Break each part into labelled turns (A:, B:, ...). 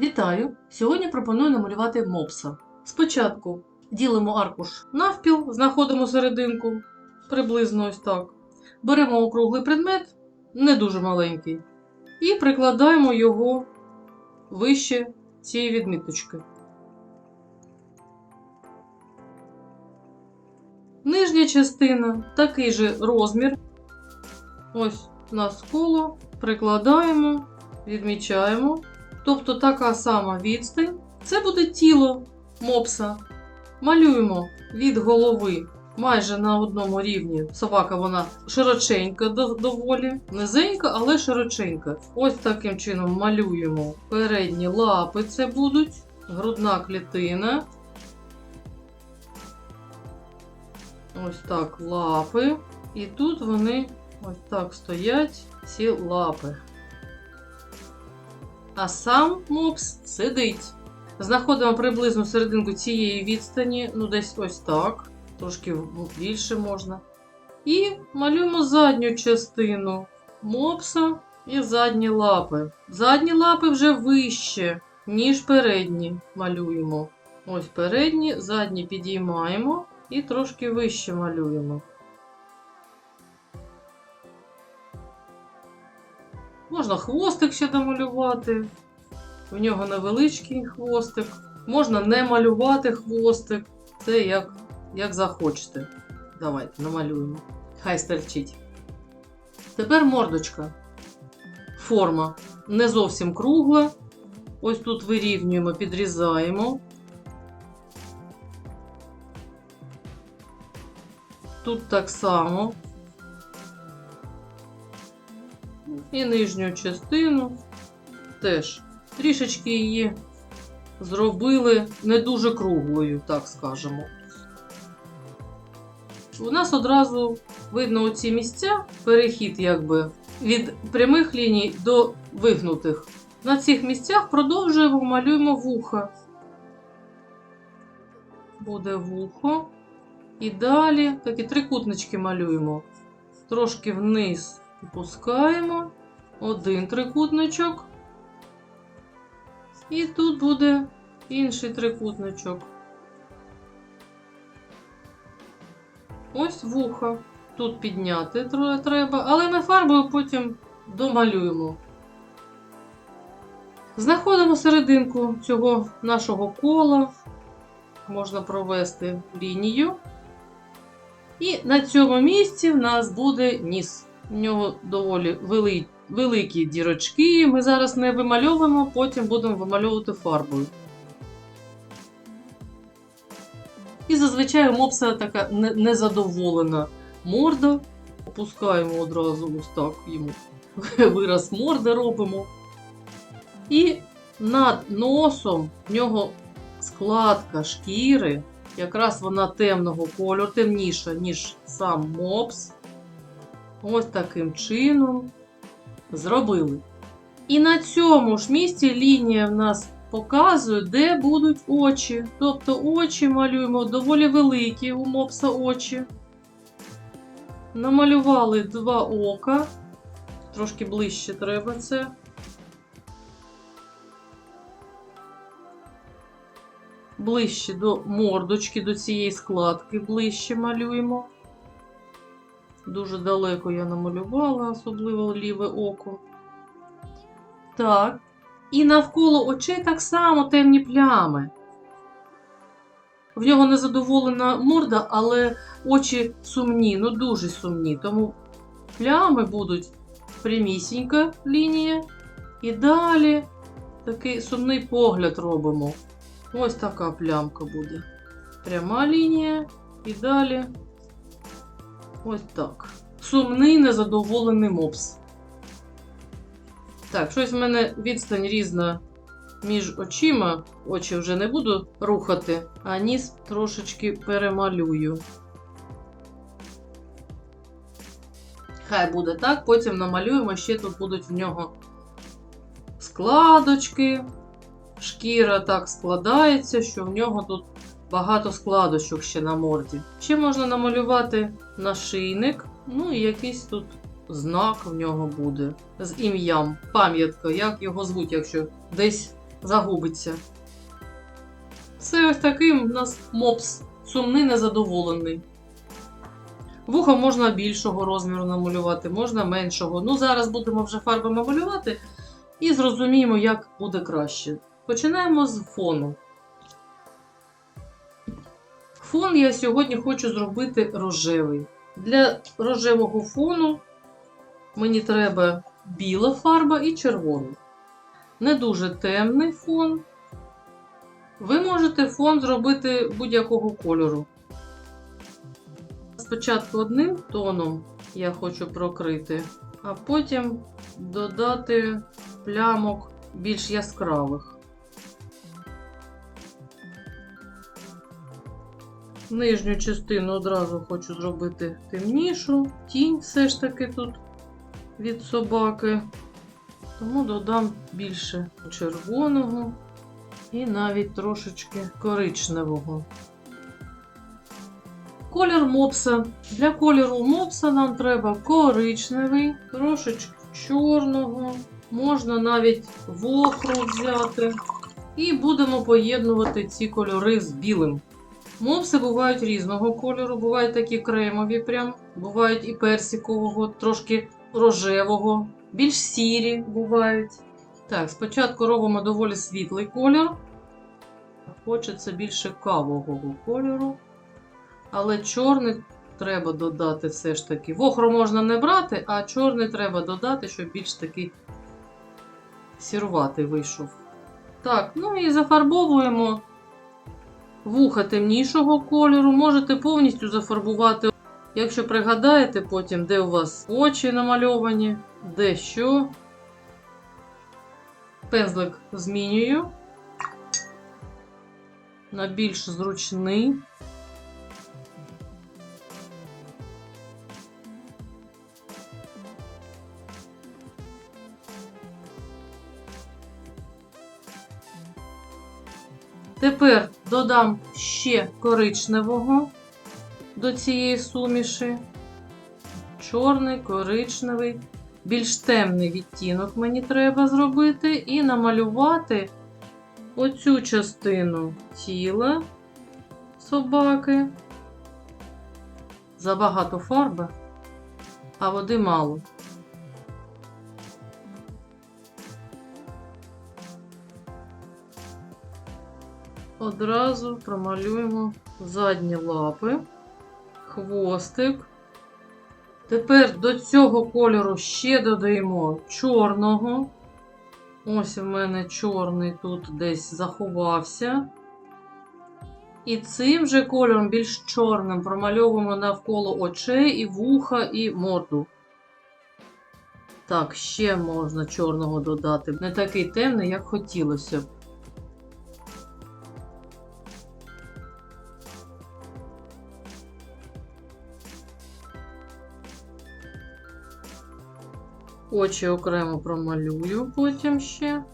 A: Вітаю! Сьогодні пропоную намалювати мопса. Спочатку ділимо аркуш навпіл, знаходимо серединку, приблизно ось так. Беремо округлий предмет, не дуже маленький, і прикладаємо його вище цієї відміточки. Нижня частина такий же розмір. Ось у нас коло, прикладаємо, відмічаємо. Тобто така сама відстань. Це буде тіло мопса. Малюємо від голови майже на одному рівні. Собака вона широченька доволі, низенька, але широченька. Ось таким чином малюємо передні лапи. Це будуть, грудна клітина. Ось так лапи. І тут вони ось так стоять, ці лапи. А сам мопс сидить. Знаходимо приблизно серединку цієї відстані, ну десь ось так, трошки більше можна. І малюємо задню частину мопса і задні лапи. Задні лапи вже вище, ніж передні малюємо. Ось передні, задні підіймаємо і трошки вище малюємо. Можна хвостик ще домалювати. У нього невеличкий хвостик. Можна не малювати хвостик. Це як, як захочете. Давайте намалюємо. Хай стерчить. Тепер мордочка. Форма не зовсім кругла. Ось тут вирівнюємо, підрізаємо. Тут так само. І нижню частину теж трішечки її зробили не дуже круглою, так скажемо. У нас одразу видно оці місця, перехід якби від прямих ліній до вигнутих. На цих місцях продовжуємо малюємо вуха. Буде вухо. І далі такі трикутнички малюємо. Трошки вниз опускаємо. Один трикутничок. І тут буде інший трикутничок. Ось вуха. Тут підняти треба, але ми фарбою потім домалюємо. Знаходимо серединку цього нашого кола. Можна провести лінію. І на цьому місці в нас буде ніс. У нього доволі вели- великі дірочки. Ми зараз не вимальовуємо, потім будемо вимальовувати фарбою. І зазвичай мопса така незадоволена морда. Опускаємо одразу ось так йому вираз морди робимо. І над носом в нього складка шкіри. Якраз вона темного кольору, темніша, ніж сам мопс. Ось таким чином зробили. І на цьому ж місці лінія в нас показує, де будуть очі. Тобто очі малюємо доволі великі у мопса очі. Намалювали два ока. Трошки ближче треба це. Ближче до мордочки, до цієї складки ближче малюємо. Дуже далеко я намалювала, особливо ліве око. Так. І навколо очей так само темні плями. В нього незадоволена морда, але очі сумні, ну дуже сумні. Тому плями будуть прямісінька лінія. І далі такий сумний погляд робимо. Ось така плямка буде. Пряма лінія. І далі ось так. Сумний незадоволений мопс. Так, щось в мене відстань різна між очима. Очі вже не буду рухати, а ніс трошечки перемалюю. Хай буде так, потім намалюємо, ще тут будуть в нього складочки. Шкіра так складається, що в нього тут багато складочок ще на морді. Ще можна намалювати нашийник, ну і якийсь тут знак в нього буде з ім'ям, пам'ятка, як його звуть, якщо десь загубиться. Це ось такий у нас мопс. Сумний, незадоволений. Вухо можна більшого розміру намалювати, можна меншого. Ну, зараз будемо вже фарбами малювати і зрозуміємо, як буде краще. Починаємо з фону. Фон я сьогодні хочу зробити рожевий. Для рожевого фону мені треба біла фарба і червона. Не дуже темний фон. Ви можете фон зробити будь-якого кольору. Спочатку одним тоном я хочу прокрити, а потім додати плямок більш яскравих. Нижню частину одразу хочу зробити темнішу, тінь все ж таки тут від собаки. Тому додам більше червоного і навіть трошечки коричневого. Колір мопса. Для кольору мопса нам треба коричневий, трошечки чорного, можна навіть вохру взяти. І будемо поєднувати ці кольори з білим. Мопси бувають різного кольору, бувають такі кремові, прям, бувають і персикового, трошки рожевого, більш сірі бувають. Так, спочатку робимо доволі світлий колір. Хочеться більше кавового кольору. Але чорний треба додати все ж таки. Вохру можна не брати, а чорний треба додати, щоб більш такий сіруватий вийшов. Так, ну і зафарбовуємо вуха темнішого кольору. Можете повністю зафарбувати, якщо пригадаєте потім, де у вас очі намальовані, де що. Пензлик змінюю на більш зручний. Тепер додам ще коричневого до цієї суміші. Чорний, коричневий, більш темний відтінок мені треба зробити і намалювати оцю частину тіла собаки. Забагато фарби, а води мало. Одразу промалюємо задні лапи, хвостик. Тепер до цього кольору ще додаємо чорного. Ось у мене чорний тут десь заховався. І цим же кольором більш чорним промальовуємо навколо очей і вуха, і морду. Так, ще можна чорного додати. Не такий темний, як хотілося б. Очі окремо промалюю потім ще.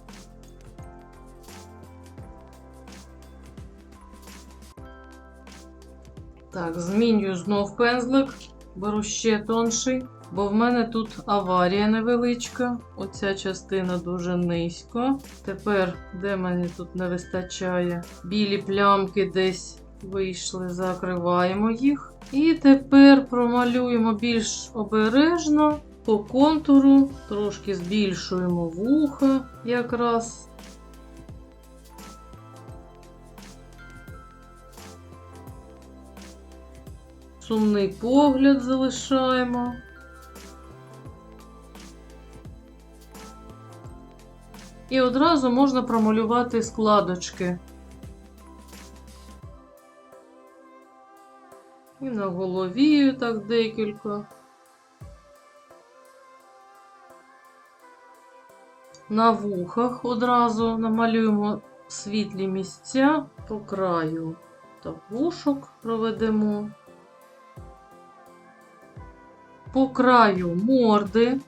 A: Так, змінюю знов пензлик, беру ще тонший, бо в мене тут аварія невеличка. Оця частина дуже низько. Тепер, де мені тут не вистачає, білі плямки десь вийшли, закриваємо їх. І тепер промалюємо більш обережно по контуру, трошки збільшуємо вуха якраз. Сумний погляд залишаємо. І одразу можна промалювати складочки. І на голові так декілька. На вухах одразу намалюємо світлі місця по краю та вушок проведемо. По краю морди.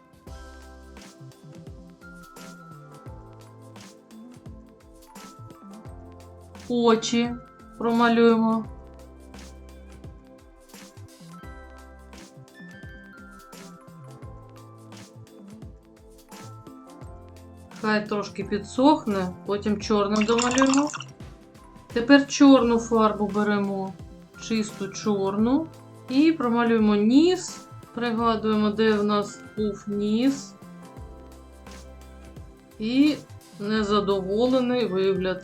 A: Очі промалюємо. Хай трошки підсохне, потім чорним домалюємо. Тепер чорну фарбу беремо, чисту чорну. І промалюємо ніс. Пригадуємо, де в нас був ніс. І незадоволений вигляд.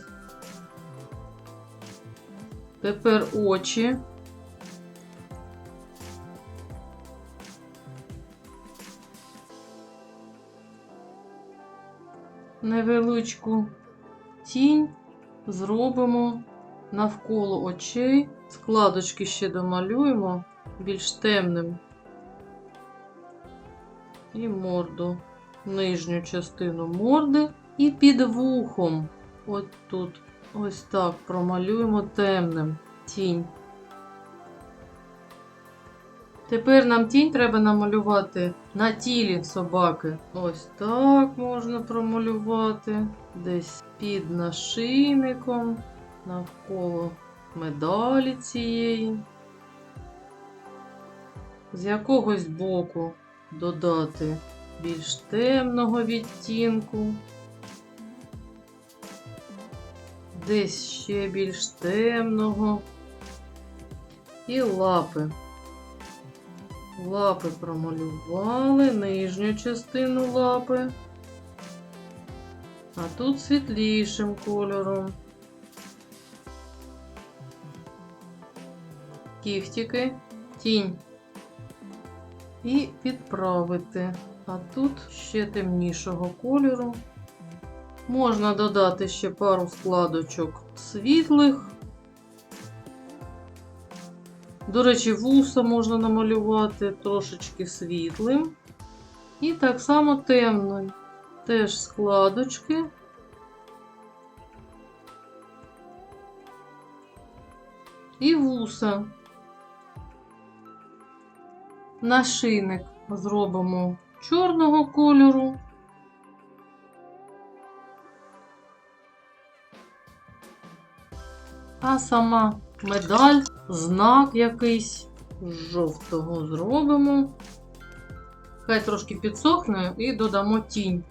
A: Тепер очі. Невеличку тінь зробимо навколо очей. Складочки ще домалюємо більш темним. І морду, нижню частину морди. І під вухом. От тут ось так промалюємо темним тінь. Тепер нам тінь треба намалювати на тілі собаки. Ось так можна промалювати. Десь під нашийником, навколо медалі цієї. З якогось боку додати більш темного відтінку. Десь ще більш темного. І лапи. Лапи промалювали, нижню частину лапи. А тут світлішим кольором. Кіхтики, тінь. І підправити. А тут ще темнішого кольору. Можна додати ще пару складочок світлих. До речі, вуса можна намалювати трошечки світлим. І так само темним. Теж складочки. І вуса. Нашийник зробимо чорного кольору. А сама медаль, знак якийсь жовтого зробимо. Хай трошки підсохне і додамо тінь.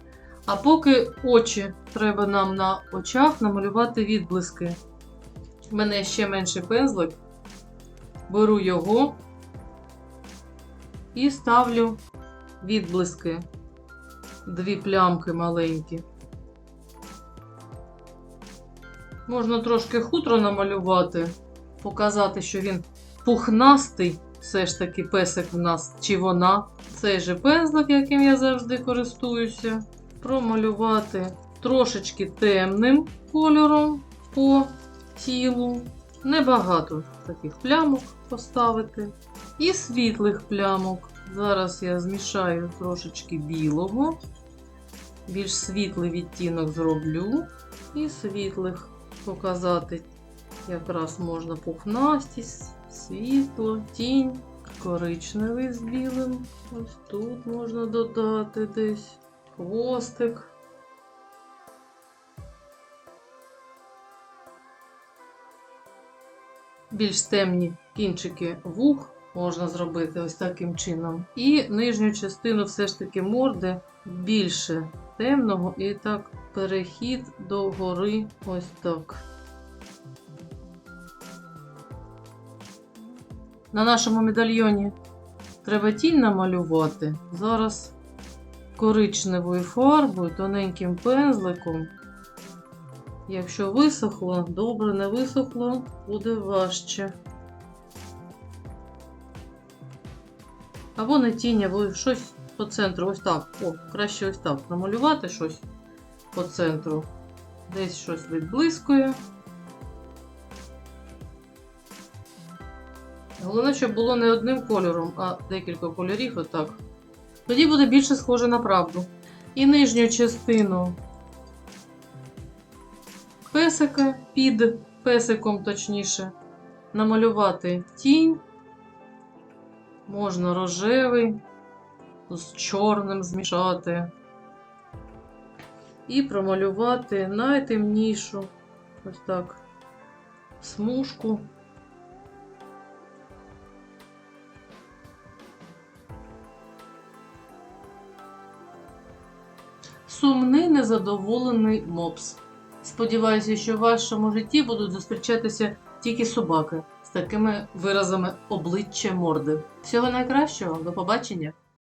A: А поки очі треба нам на очах намалювати відблиски. У мене ще менший пензлик. Беру його і ставлю відблиски. Дві плямки маленькі. Можна трошки хутро намалювати, показати, що він пухнастий, все ж таки песик в нас чи вона. Цей же пензлик, яким я завжди користуюся. Промалювати трошечки темним кольором по тілу. Небагато таких плямок поставити. І світлих плямок. Зараз я змішаю трошечки білого, більш світлий відтінок зроблю і світлих показати. Якраз можна пухнастість, світло, тінь, коричневий з білим. Ось тут можна додати десь хвостик. Більш темні кінчики вух можна зробити ось таким чином. І нижню частину все ж таки морди більше темного, і так перехід до гори ось так. На нашому медальйоні треба тінь намалювати. Зараз коричневою фарбою, тоненьким пензликом. Якщо висохло, добре не висохло, буде важче. Або не тінь, або щось по центру. Ось так. О, краще ось так намалювати щось по центру. Десь щось відблискує. Головне, щоб було не одним кольором, а декілька кольорів, отак. Тоді буде більше схоже на правду. І нижню частину песика під песиком, точніше, намалювати тінь. Можна рожевий, з чорним змішати. І промалювати найтемнішу ось так смужку. Сумний незадоволений мопс. Сподіваюся, що в вашому житті будуть зустрічатися тільки собаки з такими виразами обличчя морди. Всього найкращого, до побачення!